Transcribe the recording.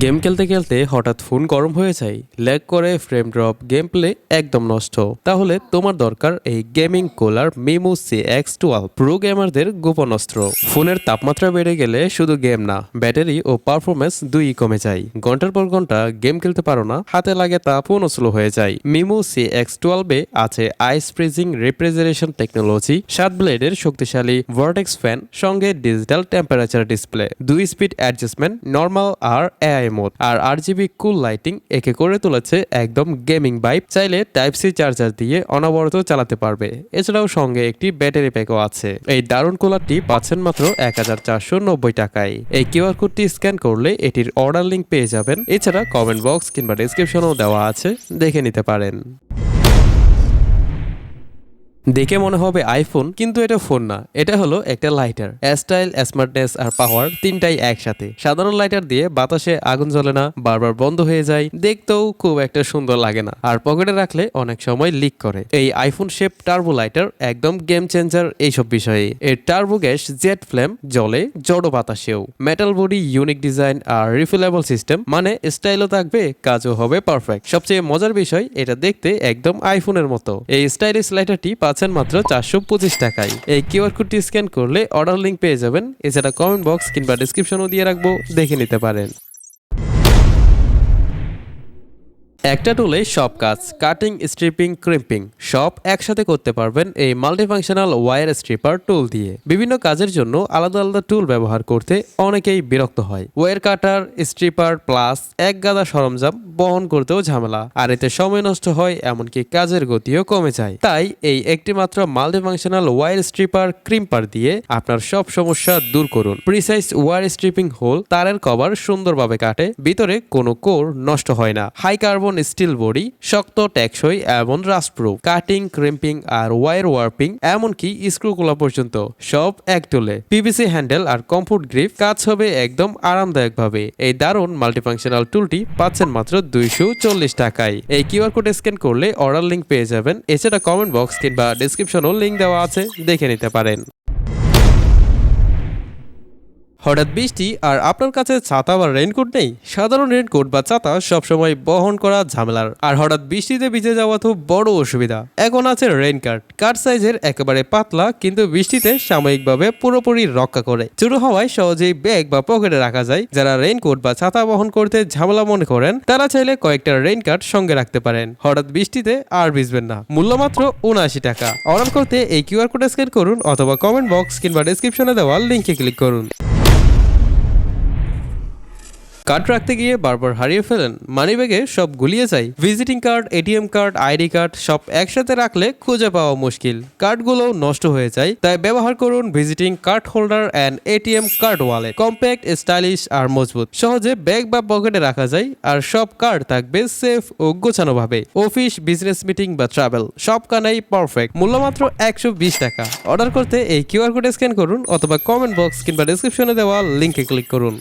Game খেলতে খেলতে হঠাৎ ফোন গরম হয়ে যায়। ল্যাগ করে ফ্রেম ড্রপ, গেম প্লে একদম নষ্ট। তাহলে তোমার দরকার এই gaming cooler Memo C X twelve pro গেমারদের গোপন অস্ত্র। ফোনের তাপমাত্রা বেড়ে গেলে শুধু গেম না, ব্যাটারি ও পারফরমেন্স দুই কমে যায়। ঘণ্টার পর ঘণ্টা গেম খেলতে পারো না, হাতে লাগে তা পুনঃ স্লো হয়ে যায়। মিমো সি এক্স টুয়েলভে আছে আইস ফ্রিজিং রেফ্রিজারেশন টেকনোলজি, সাত ব্লেডের শক্তিশালী ভর্টেক্স ফ্যান সঙ্গে ডিজিটাল টেম্পারেচার ডিসপ্লে দুই স্পিড অ্যাডজাস্টমেন্ট নর্মাল আর এআই মোড আর আর জিবি কুল লাইটিং একে করে তুলেছে একদম গেমিং বাইপ চাইলে টাইপ সি চার্জার দিয়ে অনবরত চালাতে পারবে। এছাড়াও সঙ্গে একটি ব্যাটারি প্যাকও আছে। এই দারুণ কুলারটি পাচ্ছেন মাত্র এক হাজার চারশো নব্বই টাকায়। এই কিউআর কোডটি স্ক্যান করলে এটির অর্ডার লিঙ্ক পেয়ে যাবেন। এছাড়া কমেন্ট বক্স কিংবা ডিসক্রিপশনও দেওয়া আছে। দেখে নিতে পারেন। দেখে মনে হবে আইফোন, কিন্তু এটা ফোন না। এটা হলো একটা লাইটার। স্টাইল, স্মার্টনেস আর পাওয়ার তিনটাই একসাথে। সাধারণ লাইটার দিয়ে বাতাসে আগুন জ্বলে না, বারবার বন্ধ হয়ে যায়, দেখতেও খুব একটা সুন্দর লাগে না। আর পকেটে রাখলে অনেক সময় লিক করে। এই আইফোন শেপ টার্বো লাইটার একদম গেম চেঞ্জার এইসব বিষয়ে। এর টার্বো গ্যাস জেট ফ্লেম জলে জড়ো বাতাসেও। মেটাল বডি ইউনিক ডিজাইন আর রিফিলেবল সিস্টেম মানে স্টাইলও থাকবে, কাজও হবে পারফেক্ট সবচেয়ে মজার বিষয়, এটা দেখতে একদম আইফোনের মতো। এই স্টাইলিশ লাইটারটি পাচ্ছেন মাত্র চারশো পঁচিশ টাকায়। এই কিউআর কোডটি স্ক্যান করলে অর্ডার লিঙ্ক পেয়ে যাবেন। এছাড়া কমেন্ট বক্স কিংবা ডিসক্রিপশনও দিয়ে রাখব। দেখে নিতে পারেন। একটা টুলে সব কাজ কাটিং স্ট্রিপিং ক্রিম্পিং সব একসাথে করতে পারবেন এই মাল্টিফাংশনাল ওয়ার স্ট্রিপার টুল দিয়ে। বিভিন্ন কাজের জন্য আলাদা আলাদা টুল ব্যবহার করতে অনেকেই বিরক্ত হয়। ওয়ার কাটার স্ট্রিপার প্লাস এক গাদা সরঞ্জাম বহন করতেও ঝামেলা, আর এতে সময় নষ্ট হয়, এমনকি কাজের গতিও কমে যায়। তাই এই একটি মাত্র মাল্টিফাংশনাল ওয়ার স্ট্রিপার ক্রিম্পার দিয়ে আপনার সব সমস্যা দূর করুন। প্রিসাইজ ওয়ার স্ট্রিপিং হোল তারের কভার সুন্দরভাবে কাটে, ভিতরে কোনো কোর নষ্ট হয় না। হাই কার্বন স্টিল বডি, শক্ত, টেকসই এবং রাস্টপ্রুফ কাটিং ক্রিম্পিং আর ওয়ার ওয়ার্পিং এমনকি স্ক্রুগুলো পর্যন্ত সব এক তোলে পিভিসি হ্যান্ডেল আর কমফোর্ট গ্রিপ কাজ হবে একদম আরামদায়ক ভাবে এই দারুণ মাল্টিফাংশনাল টুলটি পাচ্ছেন মাত্র দুইশো চল্লিশ টাকায়। এই কিউআর কোড স্ক্যান করলে অর্ডার লিঙ্ক পেয়ে যাবেন। এছাড়া কমেন্ট বক্স কিংবা ডিসক্রিপশনও লিঙ্ক দেওয়া আছে, দেখে নিতে পারেন। হঠাৎ বৃষ্টি আর আপনার কাছে ছাতা বা রেনকোট নেই? সাধারণ রেনকোট বা ছাতা সবসময় বহন করা ঝামেলার। আর হঠাৎ বৃষ্টিতে ভিজে যাওয়া তো বড় অসুবিধা। এখন আছে রেনকাট কাট সাইজের একেবারে পাতলা, কিন্তু বৃষ্টিতে সাময়িকভাবে পুরোপুরি রক্ষা করে। চুরু হওয়ায় সহজেই ব্যাগ বা পকেটে রাখা যায়। যারা রেনকোট বা ছাতা বহন করতে ঝামেলা মনে করেন, তারা চাইলে কয়েকটা রেনকাট সঙ্গে রাখতে পারেন। হঠাৎ বৃষ্টিতে আর ভিজবেন না। মূল্য মাত্র উনআশি টাকা। অর্ডার করতে এই কিউআর কোড স্ক্যান করুন অথবা কমেন্ট বক্স কিংবা ডিসক্রিপশনে দেওয়া লিঙ্কে ক্লিক করুন। কার্ড রাখতে গিয়ে বারবার হারিয়ে ফেলেন। মানিব্যাগে সব গুলিয়ে যায়। Visiting card, ATM card, ID card সব একসাথে রাখলে খুঁজে পাওয়া মুশকিল। কার্ডগুলো নষ্ট হয়ে যায়। তাই ব্যবহার করুন visiting card holder and ATM card wallet. Compact, stylish আর মজবুত। সহজে ব্যাগ বা পকেটে রাখা যায় আর সব কার্ড থাকবে সেফ ও গোছানো ভাবে অফিস, বিজনেস মিটিং বা ট্রাভেল সব কানাই পারফেক্ট। মূল্য মাত্র একশো বিশ টাকা। অর্ডার করতে এই কিউআর কোড স্ক্যান করুন অথবা কমেন্ট বক্স কিংবা ডিসক্রিপশনে দেওয়া লিঙ্কে ক্লিক করুন।